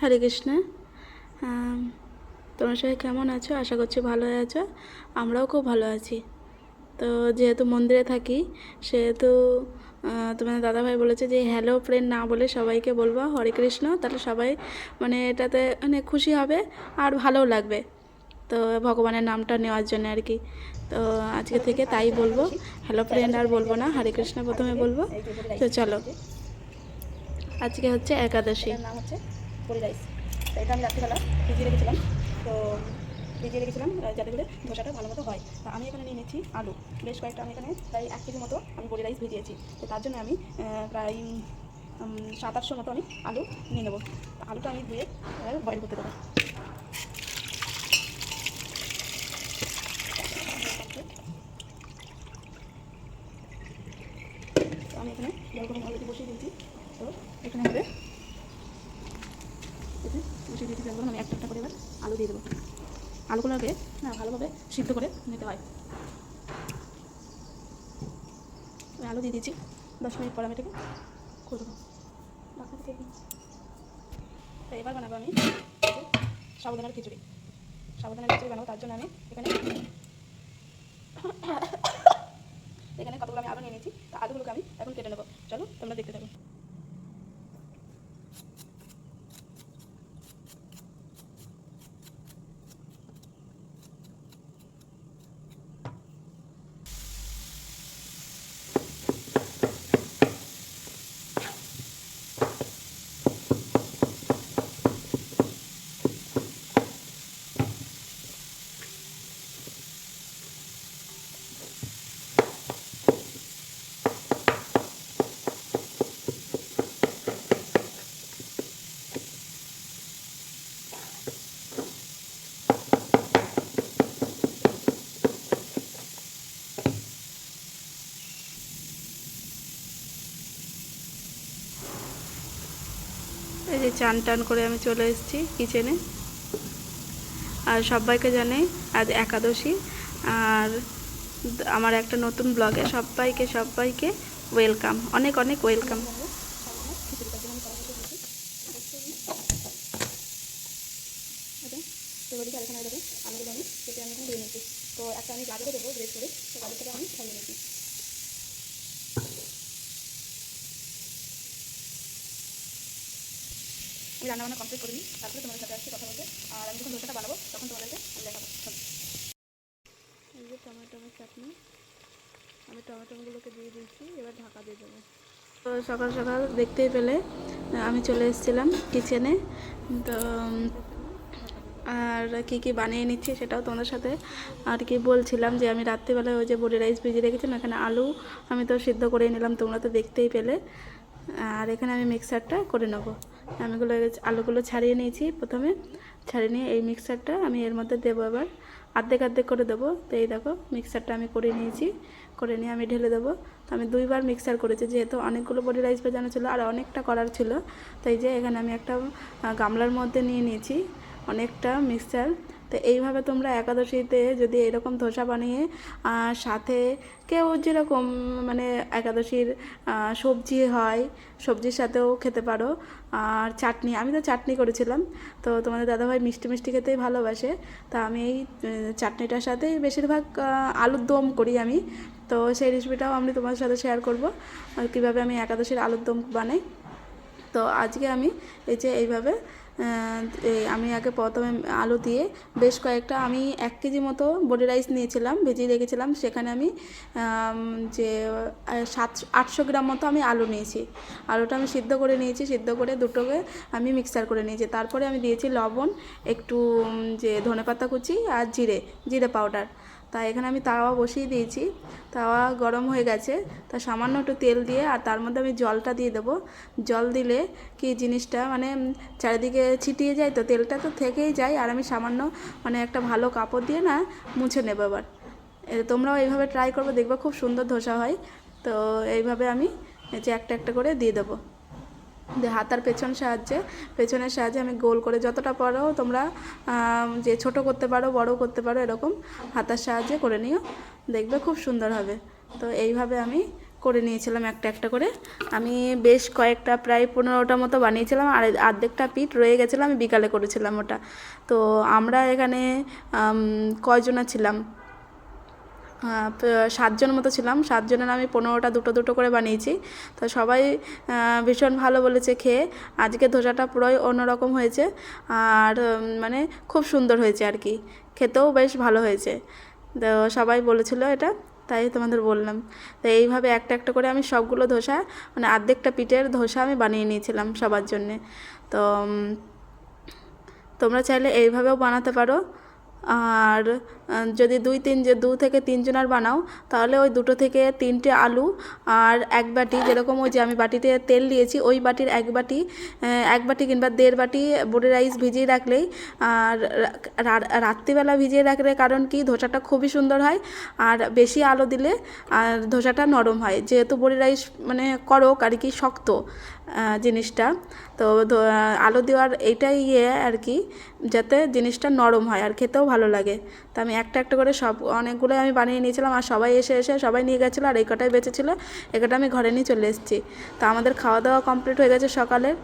হরে কৃষ্ণ। তোমরা সবাই কেমন আছো? আশা করছি ভালো আছো। আমরাও খুব ভালো আছি। তো যেহেতু মন্দিরে থাকি, সেহেতু তোমাদের দাদাভাই বলেছে যে হ্যালো ফ্রেন্ড না বলে সবাইকে বলব, হরে কৃষ্ণ তাহলে সবাই মানে এটাতে মানে খুশি হবে আর ভালোও লাগবে। তো ভগবানের নামটা নেওয়ার জন্য আর কি। তো আজকে থেকে তাই বলব হ্যালো ফ্রেন্ড আর বলব না, হরে কৃষ্ণ প্রথমে বলব। তো চলো, আজকে হচ্ছে একাদশী। নাম রাইস তো এটা আমি রাত্রিবেলা ভিজিয়ে রেখেছিলাম। তো ভিজিয়ে রেখেছিলাম যাতে করে ধোসাটা ভালো মতো হয়। তো আমি এখানে নিয়ে নিচ্ছি আলু। বেশ কয়েকটা আমি এখানে প্রায় এক কেজি মতো আমি বড়ি রাইস ভিজিয়েছি। তো তার জন্য আমি প্রায় সাত আটশো মতো আমি আলু নিয়ে নেব। আলুটা আমি ধুয়ে বয়েল করতে দেবো তো আমি এখানে জল গরম অলরেডি বসিয়ে দিয়েছি তো এখানে হবে এই যে বসিয়ে দিয়েছি জল গরম আমি একটা একটা করে এবার আলু দিয়ে দেবো আলুগুলোকে না ভালোভাবে সিদ্ধ করে নিতে হয়। আলু দিয়ে দিয়েছি। দশ মিনিট পর আমি এটাকে করে দেবো। এবার বানাবো আমি সাবুদানার খিচুড়ি। সাবুদানার খিচুড়ি বানাবো, তার জন্য আমি এখানে এখানে কতগুলো আমি আলু নিয়ে নিয়েছি, তো আলুগুলোকে আমি এখন কেটে নেব। চলো তোমরা দেখতে থাকো এই যে চান টান করে আমি চলে এসেছি কিচেনে। আর সবাইকে জানাই আজ একাদশী। আর আমার একটা নতুন ব্লগে সবাইকে সবাইকে ওয়েলকাম অনেক অনেক ওয়েলকাম তো এবারে আর এখানে দেখো আলুগুলো আমি কেটে আমি এখানে দিয়ে নিয়েছি তো একটা আমি গাজরও দেবো গ্রেট করে তো গাজরটাকে আমি ছাড়িয়ে নিয়েছি আমি রান্নাবান্না কমপ্লিট করে নিই তারপরে তোমাদের সাথে আসছি কথা বলতে। আর আমি যখন দোসাটা বানাবো তখন তোমাদেরকে আমি দেখাবো। চলো। এই যে টমেটোমের চাটনি আমি টমেটোগুলোকে দিয়ে দিয়েছি এবার ঢাকা দিয়ে দেবো। তো সকাল সকাল দেখতেই পেলে আমি চলে এসেছিলাম কিচেনে তো আর কি কি বানিয়ে নিচ্ছি সেটাও তোমাদের সাথে আর কি বলছিলাম যে আমি রাত্রিবেলায় ওই যে বড়ি রাইস ভিজিয়ে রেখেছিলাম এখানে আলু আমি তো সিদ্ধ করে নিলাম তোমরা তো দেখতেই পেলে। আর এখানে আমি মিক্সারটা করে নেব। আমিগুলো আলুগুলো ছাড়িয়ে নিয়েছি প্রথমে। ছাড়িয়ে নিয়ে এই মিক্সারটা আমি এর মধ্যে দেবো এবার। আর্ধেক আর্ধেক করে দেবো। তো এই দেখো মিক্সারটা আমি করে নিয়েছি। করে নিয়ে আমি ঢেলে দেবো। তো আমি দুইবার মিক্সার করেছি, যেহেতু অনেকগুলো বডি রাইস ভেজানো ছিল আর অনেকটা করার ছিল। তাই যে এখানে আমি একটা গামলার মধ্যে নিয়ে নিয়েছি। অনেকটা মিক্সচার তো এইভাবে তোমরা একাদশীতে যদি এরকম ধোসা বানিয়ে সাথে কেউ যেরকম মানে একাদশীর সবজি হয়, সবজির সাথেও খেতে পারো। আর চাটনি, আমি তো চাটনি করেছিলাম। তো তোমাদের দাদাভাই মিষ্টি মিষ্টি খেতেই ভালোবাসে। তা আমি এই চাটনিটার সাথেই বেশিরভাগ আলুর দম করি আমি। তো সেই রেসিপিটাও আমি তোমাদের সাথে শেয়ার করব কীভাবে আমি একাদশীর আলুর দম বানাই। তো আজকে আমি এই যে এইভাবে আমি আগে প্রথমে আলু দিয়ে বেশ কয়েকটা আমি এক কেজি মতো বডি রাইস নিয়েছিলাম, ভেজিয়ে রেখেছিলাম। সেখানে আমি যে সাত, আটশো গ্রাম মতো আমি আলু নিয়েছি। আলুটা আমি সিদ্ধ করে নিয়েছি, সিদ্ধ করে দুটোকে আমি মিক্সার করে নিয়েছি। তারপরে আমি দিয়েছি লবণ, একটু যে, ধনেপাতা কুচি আর জিরে জিরে পাউডার। তা এখানে আমি তাওয়া বসিয়ে দিয়েছি। তাওয়া গরম হয়ে গেছে। তা সামান্য একটু তেল দিয়ে আর তার মধ্যে আমি জলটা দিয়ে দেবো। জল দিলে কি জিনিসটা মানে চারিদিকে ছিটিয়ে যায় তো তেলটা তো থেকেই যায়। আর আমি সামান্য মানে একটা ভালো কাপড় দিয়ে না মুছে নেব এবার। তোমরাও এইভাবে ট্রাই করবে, দেখবে খুব সুন্দর ধোসা হয়। তো এইভাবে আমি যে একটা একটা করে দিয়ে দেবো। হাতার পেছন সাহায্যে, পেছনের সাহায্যে আমি গোল করে যতটা পারো তোমরা যে ছোট করতে পারো, বড় করতে পারো, এরকম হাতার সাহায্যে করে নিও। দেখবে খুব সুন্দর হবে। তো এইভাবে আমি করে নিয়েছিলাম একটা একটা করে। আমি বেশ কয়েকটা, প্রায় পনেরোটা মতো বানিয়েছিলাম। আর অর্ধেকটা পিঠ রয়ে গেছিল, আমি বিকালে করেছিলাম ওটা। তো আমরা এখানে কয়জনা ছিলাম? সাতজন মতো ছিলাম। সাতজনের আমি পনেরোটা দুটো দুটো করে বানিয়েছি। তো সবাই ভীষণ ভালো বলেছে খেয়ে। আজকে ধোসাটা পুরোই অন্যরকম হয়েছে। আর মানে খুব সুন্দর হয়েছে আর কি। খেতেও বেশ ভালো হয়েছে। তো সবাই বলেছিল এটা, তাই তোমাদের বললাম। তো এইভাবে একটা একটা করে আমি সবগুলো ধোসা মানে আর্ধেকটা পিঠের ধোসা আমি বানিয়ে নিয়েছিলাম সবার জন্যে। তো তোমরা চাইলে এইভাবেও বানাতে পারো। আর যদি দুই তিন, যে দু থেকে তিনজনের বানাও, তাহলে ওই দুটো থেকে তিনটে আলু আর এক বাটি, যেরকম ওই যে আমি বাটিতে তেল দিয়েছি, ওই বাটির এক বাটি এক বাটি কিংবা দেড় বাটি বড়ি রাইস ভিজিয়ে রাখলেই, আর রাত্রিবেলা ভিজিয়ে রাখলে কারণ কি, ধোসাটা খুবই সুন্দর হয়, আর বেশি আলো দিলে, আর ধোসাটা নরম হয়। যেহেতু বড়ি রাইস মানে করক আর কি শক্ত জিনিসটা। তো আলো দেওয়ার এইটাই ইয়ে আর কি, যাতে জিনিসটা নরম হয় আর খেতেও ভালো লাগে। তো আমি একটা একটা করে সব, অনেকগুলো আমি বানিয়ে নিয়েছিলাম আর সবাই এসে এসে সবাই নিয়ে গেছিল আর এই কটাই বেঁচেছিলো, এই কটা আমি ঘরে নিয়ে চলে এসেছি। তো আমাদের খাওয়া দাওয়া কমপ্লিট হয়ে গেছে সকালের।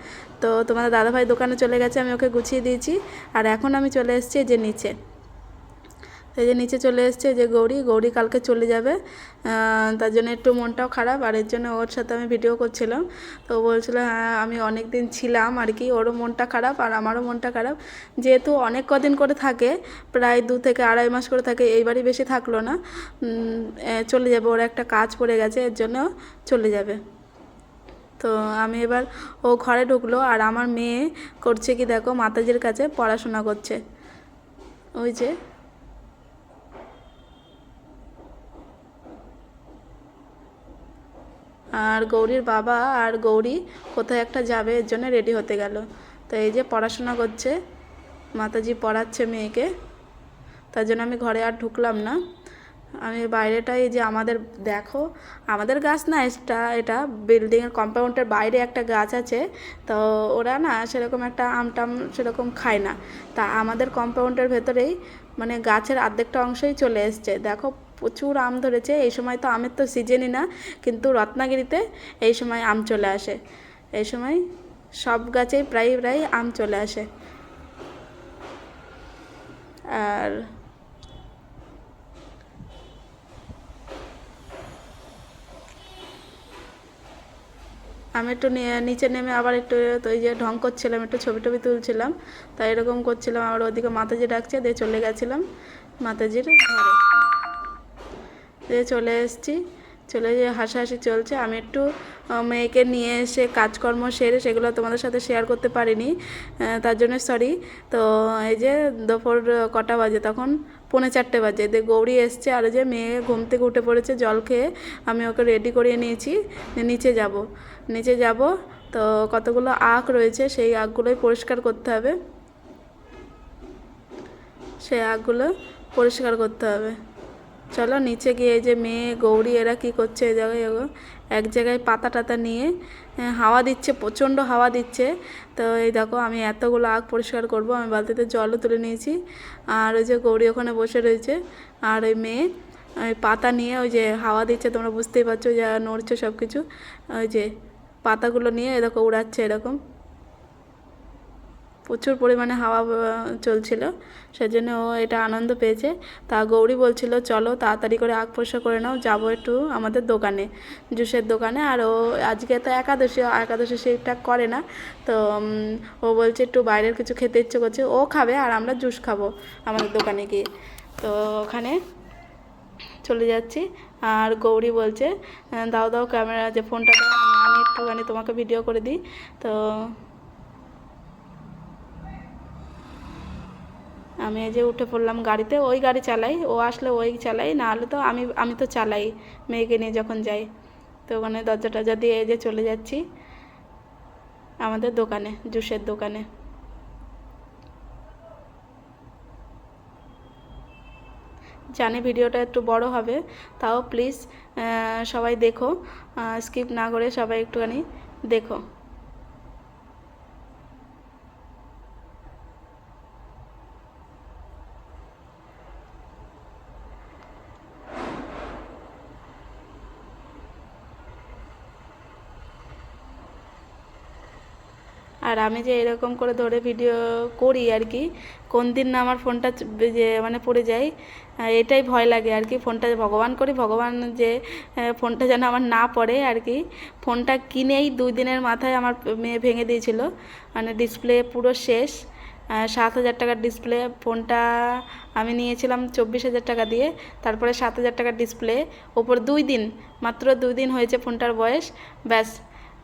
তো তোমাদের দাদাভাই দোকানে চলে গেছে, আমি ওকে গুছিয়ে দিয়েছি। আর এখন আমি চলে এসেছি যে নিচে। এই যে নিচে চলে এসছে যে গৌরী। গৌরী কালকে চলে যাবে। তার জন্য একটু মনটাও খারাপ। আর এর জন্য ওর সাথে আমি ভিডিও করছিলাম। তো বলছিল হ্যাঁ আমি অনেক দিন ছিলাম আর কি। ওরও মনটা খারাপ আর আমারও মনটা খারাপ। যেহেতু অনেক কদিন করে থাকে, প্রায় দু থেকে আড়াই মাস করে থাকে এইবারই বেশি থাকল না। চলে যাবে। ওর একটা কাজ পড়ে গেছে, এর জন্য চলে যাবে। তো আমি এবার ও ঘরে ঢুকলো আর আমার মেয়ে করছে কি দেখো, মাতাজির কাছে পড়াশোনা করছে। ওই যে আর গৌরীর বাবা আর গৌরী কোথায় একটা যাবে, এর জন্য রেডি হতে গেল। তো এই যে পড়াশোনা করছে, মাতাজি পড়াচ্ছে মেয়েকে। তার জন্য আমি ঘরে আর ঢুকলাম না। আমি বাইরেটাই যে আমাদের, দেখো, আমাদের গাছ না এটা এটা বিল্ডিংয়ের কম্পাউন্ডের বাইরে একটা গাছ আছে। তো ওরা না সেরকম একটা আম টাম সেরকম খায় না। তা আমাদের কম্পাউন্ডের ভেতরেই মানে গাছের অর্ধেকটা অংশই চলে এসছে। দেখো প্রচুর আম ধরেছে, এই সময় তো আমের তো সিজনই না, কিন্তু রত্নাগিরিতে এই সময় আম চলে আসে। এই সময় সব গাছেই প্রায় প্রায় আম চলে আসে। আর আমি একটু নিচে নেমে আবার একটু ওই যে ঢং করছিলাম, একটু ছবি টবি তুলছিলাম, তাই এরকম করছিলাম, আবার ওদিকে মাতাজি ডাকছে, দিয়ে চলে গেছিলাম মাতাজির ঘরে। দিয়ে চলে এসেছি। চলে যে হাসাহাসি চলছে। আমি একটু মেয়েকে নিয়ে এসে কাজকর্ম সেরে সেগুলো তোমাদের সাথে শেয়ার করতে পারিনি তার জন্য সরি তো এই যে দুপুর কটা বাজে? তখন পৌনে চারটে বাজে। দিয়ে গৌরী এসছে আর যে মেয়ে ঘুম থেকে উঠে পড়েছে জল খেয়ে। আমি ওকে রেডি করিয়ে নিয়েছি। নিচে যাব। নিচে যাব। তো কতগুলো আখ রয়েছে সেই আখগুলোই পরিষ্কার করতে হবে। সেই আখগুলো পরিষ্কার করতে হবে। চলো নিচে গিয়ে যে মেয়ে, গৌরী, এরা কি করছে এই জায়গায়? এক জায়গায় পাতা টাতা নিয়ে হাওয়া দিচ্ছে, প্রচণ্ড হাওয়া দিচ্ছে। তো এই দেখো, আমি এতগুলো আগ পরিষ্কার করব, আমি বালতিতে জলও তুলে নিয়েছি। আর ওই যে গৌরী ওখানে বসে রয়েছে। আর ওই মেয়ে, ওই পাতা নিয়ে ওই যে হাওয়া দিচ্ছে, তোমরা বুঝতেই পারছ, যা নড়ছে সব কিছু ওই যে পাতাগুলো নিয়ে এরকম উড়াচ্ছে এরকম। প্রচুর পরিমাণে হাওয়া চলছিল। সেজন্য ও এটা আনন্দ পেয়েছে। তা গৌরী বলছিল, চলো তাড়াতাড়ি করে আগ পরিষ্কার করে নাও, যাব একটু আমাদের দোকানে, জুসের দোকানে। আর ও আজকে তো একাদশী একাদশী সেইটা করে না। তো ও বলছে, একটু বাইরের কিছু খেতে ইচ্ছে করছে, ও খাবে আর আমরা জুস খাব আমাদের দোকানে গিয়ে। তো ওখানে চলে যাচ্ছি। আর গৌরী বলছে, দাও দাও ক্যামেরা, যে ফোনটা আমি একটুখানি তোমাকে ভিডিও করে দিই। তো আমি যে উঠে পড়লাম গাড়িতে, ওই গাড়ি চালাই, ও আসলে ওই চালাই, না হলে তো আমি আমি তো চালাই, মেয়েকে নিয়ে যখন যাই। তো ওখানে দরজা টরজা দিয়ে এই যে চলে যাচ্ছি আমাদের দোকানে, জুসের দোকানে। জানি ভিডিওটা একটু বড় হবে, তাও প্লিজ সবাই দেখো স্কিপ না করে সবাই একটুখানি দেখো। আর আমি যে এরকম করে ধরে ভিডিও করি আর কি, কোন দিন না আমার ফোনটা যে মানে পড়ে যায় এটাই ভয় লাগে আর কি ফোনটা ভগবান করি, ভগবান যে ফোনটা যেন আমার না পড়ে আর কি। ফোনটা কিনেই দুই দিনের মাথায় আমার মেয়ে ভেঙে দিয়েছিল মানে ডিসপ্লে পুরো শেষ সাত হাজার টাকার ডিসপ্লে ফোনটা আমি নিয়েছিলাম চব্বিশ হাজার টাকা দিয়ে, তারপরে সাত হাজার টাকার ডিসপ্লে ওপর দুই দিন, মাত্র দুই দিন হয়েছে ফোনটার বয়স, ব্যাস।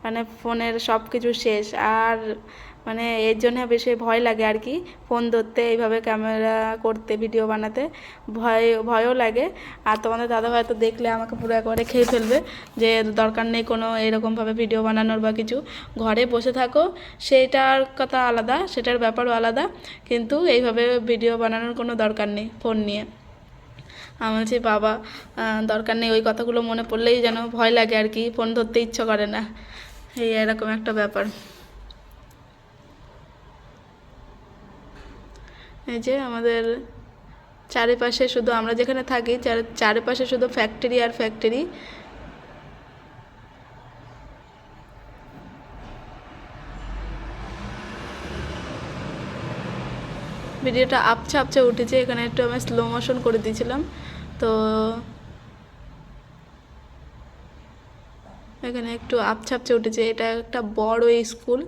মানে ফোনের সব কিছু শেষ। আর মানে এর জন্য বেশি ভয় লাগে আর কি, ফোন ধরতে, এইভাবে ক্যামেরা করতে, ভিডিও বানাতে। ভয়, ভয়ও লাগে। আর তোমাদের দাদা হয়তো দেখলে আমাকে পুরো একবারে খেয়ে ফেলবে যে দরকার নেই কোনো এরকমভাবে ভিডিও বানানোর বা কিছু। ঘরে বসে থাকো, সেটার কথা আলাদা, সেটার ব্যাপারও আলাদা। কিন্তু এইভাবে ভিডিও বানানোর কোনো দরকার নেই ফোন নিয়ে। আমি বলছি, বাবা দরকার নেই। ওই কথাগুলো মনে পড়লেই যেন ভয় লাগে আর কি, ফোন ধরতে ইচ্ছে করে না। এই এরকম একটা ব্যাপার। এই যে আমাদের চারিপাশে শুধু আমরা যেখানে থাকি, চার- চারিপাশে শুধু ফ্যাক্টরি আর ফ্যাক্টরি ভিডিওটা আপচা আপচা উঠেছে, এখানে একটু আমি স্লো মোশন করে দিয়েছিলাম। তো এখানে একটু আপছাপছে উঠেছে। এটা একটা বড় স্কুল,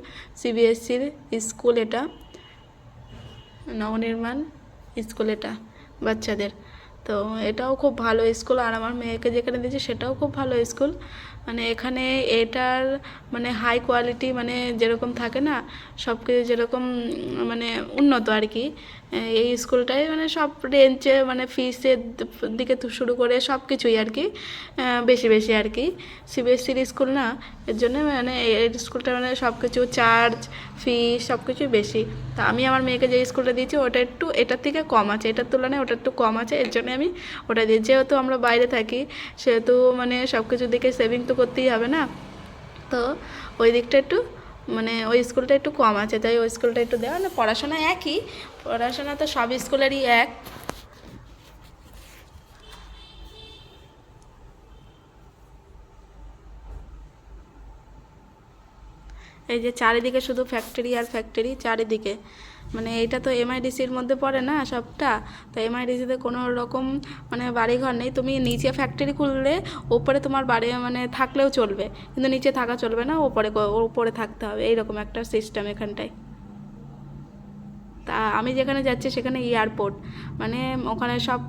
সিবিএসসির স্কুল এটা। নবনির্মাণ স্কুল এটা, বাচ্চাদের। তো এটাও খুব ভালো স্কুল। আর আমার মেয়েকে যেখানে দিয়েছে সেটাও খুব ভালো স্কুল। মানে এখানে এটার মানে হাই কোয়ালিটি মানে যেরকম থাকে না সব কিছু যেরকম মানে উন্নত আর কি। এই স্কুলটাই মানে সব রেঞ্জে মানে ফিসের দিকে শুরু করে সব কিছুই আর কি বেশি বেশি আর কি। সিবিএসসির স্কুল না, এর জন্য মানে এই স্কুলটা মানে সব কিছু চার্জ ফি সব কিছুই বেশি। তা আমি আমার মেয়েকে যে স্কুলটা দিয়েছি, ওটা একটু, এটার থেকে কম আছে, এটার তুলনায় ওটা একটু কম আছে, এর জন্য আমি ওটা দিই যেহেতু আমরা বাইরে থাকি, সেহেতু মানে সব কিছুর দিকে সেভিং তো করতেই হবে না। তো ওই দিকটা একটু মানে ওই স্কুলটা একটু কম আছে, তাই ওই স্কুলটা একটু দেওয়া। না, পড়াশোনা একই, পড়াশোনা তো সব স্কুলেরই এক। এই যে চারিদিকে শুধু ফ্যাক্টরি আর ফ্যাক্টরি চারিদিকে। মানে এটা তো এমআইডিসির মধ্যে পড়ে না সবটা? তো এমআইডিসিতে কোনো রকম মানে বাড়িঘর নেই। তুমি নিচে ফ্যাক্টরি খুললে ওপরে তোমার বাড়ি মানে থাকলেও চলবে। কিন্তু নিচে থাকা চলবে না, ওপরে ওপরে থাকতে হবে। এইরকম একটা সিস্টেম এখানটায়। তা আমি যেখানে যাচ্ছি সেখানে এয়ারপোর্ট মানে ওখানে সব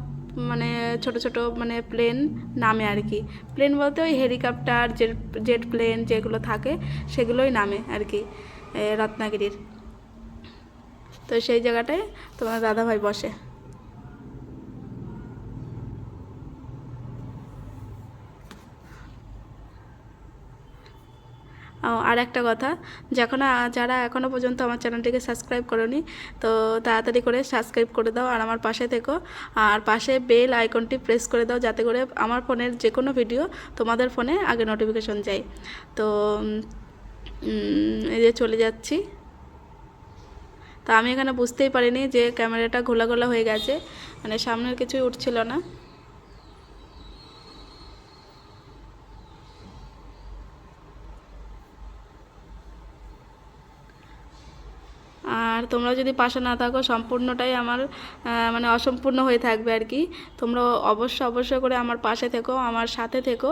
মানে ছোট ছোট মানে প্লেন নামে আর কি। প্লেন বলতে ওই হেলিকপ্টার জেট জেট প্লেন যেগুলো থাকে, সেগুলোই নামে আর কি রত্নাগিরির। তো সেই জায়গাটায় তোমার দাদাভাই বসে। আর একটা কথা, যখন যারা এখনও পর্যন্ত আমার চ্যানেলটিকে সাবস্ক্রাইব করনি, তো তাড়াতাড়ি করে সাবস্ক্রাইব করে দাও আর আমার পাশে থেকো। আর পাশে বেল আইকনটি প্রেস করে দাও যাতে করে আমার ফোনের যে কোনো ভিডিও তোমাদের ফোনে আগে নোটিফিকেশন যায়। তো এই যে চলে যাচ্ছি। তো আমি এখানে বুঝতেই পারিনি যে ক্যামেরাটা ঘোলা ঘোলা হয়ে গেছে মানে সামনের কিছুই উঠছিল না। আর তোমরা যদি পাশে না থাকো, সম্পূর্ণটাই আমার মানে অসম্পূর্ণ হয়ে থাকবে আর কি। তোমরা অবশ্য অবশ্যই করে আমার পাশে থেকো, আমার সাথে থেকো।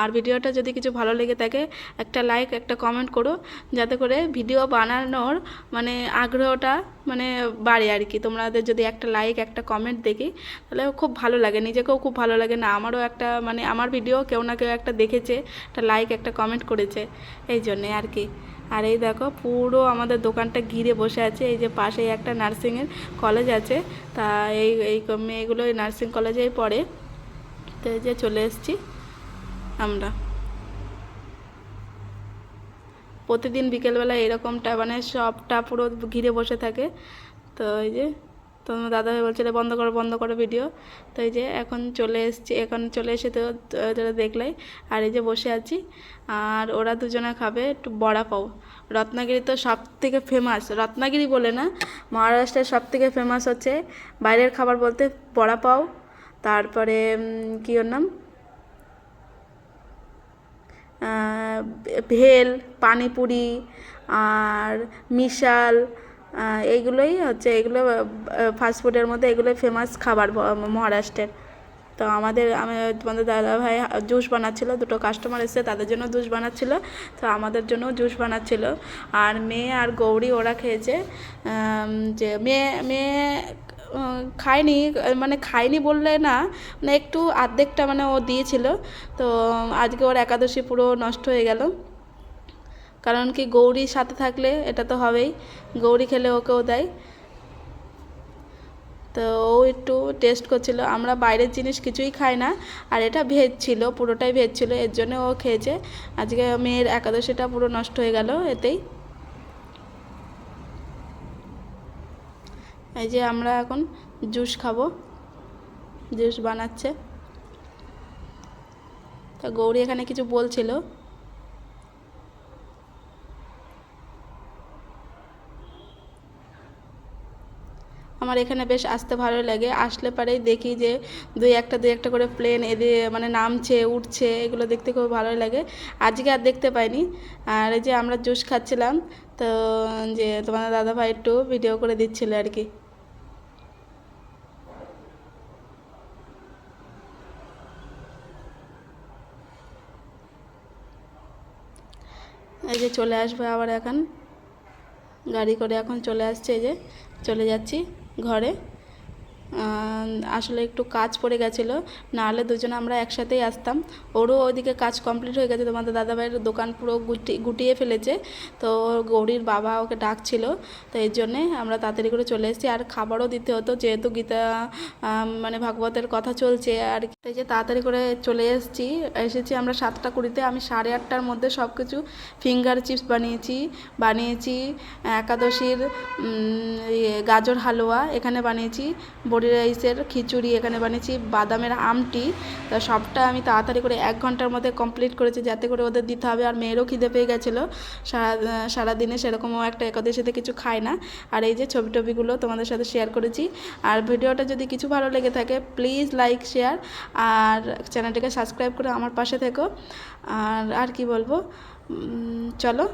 আর ভিডিওটা যদি কিছু ভালো লেগে থাকে, একটা লাইক একটা কমেন্ট করো, যাতে করে ভিডিও বানানোর মানে আগ্রহটা মানে বাড়ে আর কি। তোমাদের যদি একটা লাইক একটা কমেন্ট দেখি, তাহলে খুব ভালো লাগে। নিজেকেও খুব ভালো লাগে না, আমারও একটা মানে আমার ভিডিও কেউ না কেউ একটা দেখেছে, একটা লাইক একটা কমেন্ট করেছে, এই জন্যে আর কি। আর এই দেখো, পুরো আমাদের দোকানটা ঘিরে বসে আছে। এই যে পাশেই একটা নার্সিংয়ের কলেজ আছে। তা এই এই মেয়েগুলো এই নার্সিং কলেজেই পড়ে। তো এই যে চলে এসছি আমরা। প্রতিদিন বিকেলবেলা এরকমটা মানে সবটা পুরো ঘিরে বসে থাকে। তো এই যে তো দাদা ভাই বলছিল, বন্ধ করো বন্ধ করো ভিডিও তো এই যে এখন চলে এসছি, এখন চলে এসে তো তোরা দেখলাই। আর এই যে বসে আছি, আর ওরা দুজনে খাবে একটু বড়া পাও। রত্নাগিরি তো সব থেকে ফেমাস রত্নাগিরি বলে না, মহারাষ্ট্রের সব থেকে ফেমাস হচ্ছে বাইরের খাবার বলতে বড়া পাও। তারপরে কী ওর নাম? ভেল, পানিপুরি, আর মিশাল এইগুলোই হচ্ছে, এগুলো ফাস্টফুডের মধ্যে এগুলোই ফেমাস খাবার মহারাষ্ট্রের। তো আমাদের, আমি তোমাদের দাদা ভাই জুস বানাচ্ছিলো, দুটো কাস্টমার এসেছে, তাদের জন্য জুস বানাচ্ছিল, তো আমাদের জন্য জুস বানাচ্ছিল। আর মেয়ে আর গৌরী ওরা খেয়েছে যে মেয়ে মেয়ে খায়নি মানে খায়নি বললে না মানে একটু আর্ধেকটা মানে ও দিয়েছিল, তো আজকে ওর একাদশী পুরো নষ্ট হয়ে গেল। কারণ কি গৌরীর সাথে থাকলে এটা তো হবেই। গৌরী খেলে ওকেও দেয়। তো ও একটু টেস্ট করছিল। আমরা বাইরের জিনিস কিছুই খাই না। আর এটা ভেজ ছিল, পুরোটাই ভেজ ছিল, এর জন্য ও খেয়েছে। আজকে মেয়ের একাদশীটা পুরো নষ্ট হয়ে গেল এতেই। এই যে আমরা এখন জুস খাব। জুস বানাচ্ছে। তা গৌরী এখানে কিছু বলছিল। আমার এখানে বেশ আসতে ভালো লাগে। আসলে পরেই দেখি যে দুই একটা দুই একটা করে প্লেন এদের মানে নামছে, উঠছে, এগুলো দেখতে খুব ভালো লাগে। আজকে আর দেখতে পাইনি। আর এই যে আমরা জুস খাচ্ছিলাম, তো যে তোমাদের দাদাভাই একটু ভিডিও করে দিচ্ছিল আর কি। এই যে চলে আসবে আবার এখন। গাড়ি করে এখন চলে আসছে এই যে, চলে যাচ্ছি। ঘরে আসলে একটু কাজ পড়ে গেছিল। নাহলে দুজনে আমরা একসাথেই আসতাম। ওরও ওইদিকে কাজ কমপ্লিট হয়ে গেছে। তোমাদের দাদাভাইয়ের দোকান পুরো গুটি গুটিয়ে ফেলেছে। তো গৌরীর বাবা ওকে ডাকছিল। তো এর জন্যে আমরা তাড়াতাড়ি করে চলে এসেছি। আর খাবারও দিতে হতো। যেহেতু গীতা মানে ভাগবতের কথা চলছে আর। এই যে তাড়াতাড়ি করে চলে এসেছি। এসেছি আমরা সাতটা কুড়িতে। আমি সাড়ে আটটার মধ্যে সব কিছু ফিঙ্গার চিপস বানিয়েছি। বানিয়েছি একাদশীর ইয়ে, গাজর হালুয়া। এখানে বানিয়েছি বড়ি রাইসের খিচুড়ি এখানে বানিয়েছি, বাদামের আমটি। তা সবটা আমি তাড়াতাড়ি করে এক ঘণ্টার মধ্যে কমপ্লিট করেছি, যাতে করে ওদের দিতে হবে। আর মেয়েরও খিদে পেয়ে গেছিল। সারা সারাদিনে সেরকমও একটা একাদশীতে কিছু খায় না। আর এই যে ছবি টবিগুলো তোমাদের সাথে শেয়ার করেছি। আর ভিডিওটা যদি কিছু ভালো লেগে থাকে প্লিজ লাইক শেয়ার আর চ্যানেলটিকে সাবস্ক্রাইব করে আমার পাশে থেকো। আর আর কি বলব? চলো।